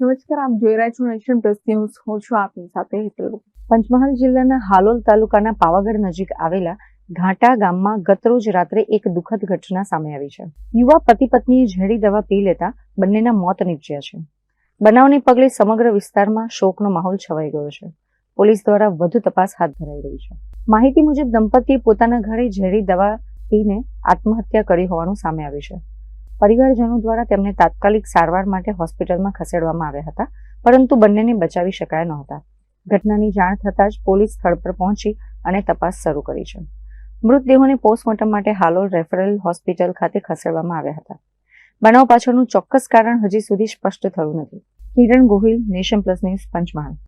નમસ્કાર, આપ જોઈ રહ્યા છો નેશન પ્લસ ન્યૂઝ. હું છું આપની સાથે હેતલ પંચમહાલ જિલ્લાના હાલોલ તાલુકાના પાવાગઢ નજીક આવેલા ઘાટા ગામમાં ગતરોજ રાત્રે એક દુઃખદ ઘટના સામે આવી છે. યુવા પતિ પત્નીએ ઝેરી દવા પી લેતા બંનેના મોત નીપજ્યા છે. બનાવને પગલે સમગ્ર વિસ્તારમાં શોકનો માહોલ છવાઈ ગયો છે. પોલીસ દ્વારા વધુ તપાસ હાથ ધરાઈ રહી છે. માહિતી મુજબ દંપતીએ પોતાના ઘરે ઝેરી દવા પીને આત્મહત્યા કરી હોવાનું સામે આવ્યું છે. પરિવારજનો દ્વારા તેમને તાત્કાલિક સારવાર માટે હોસ્પિટલમાં ખસેડવામાં આવ્યા હતા, પરંતુ બંનેને બચાવી શકાયા નહોતા. ઘટનાની જાણ થતાં જ પોલીસ સ્થળ પર પહોંચી અને તપાસ શરૂ કરી છે. મૃતદેહોને પોસ્ટમોર્ટમ માટે હાલોલ રેફરલ હોસ્પિટલ ખાતે ખસેડવામાં આવ્યા હતા. બનાવ પાછળનું ચોક્કસ કારણ હજી સુધી સ્પષ્ટ થયું નથી. Kiran Gohil, nation plus news, Panchmahal.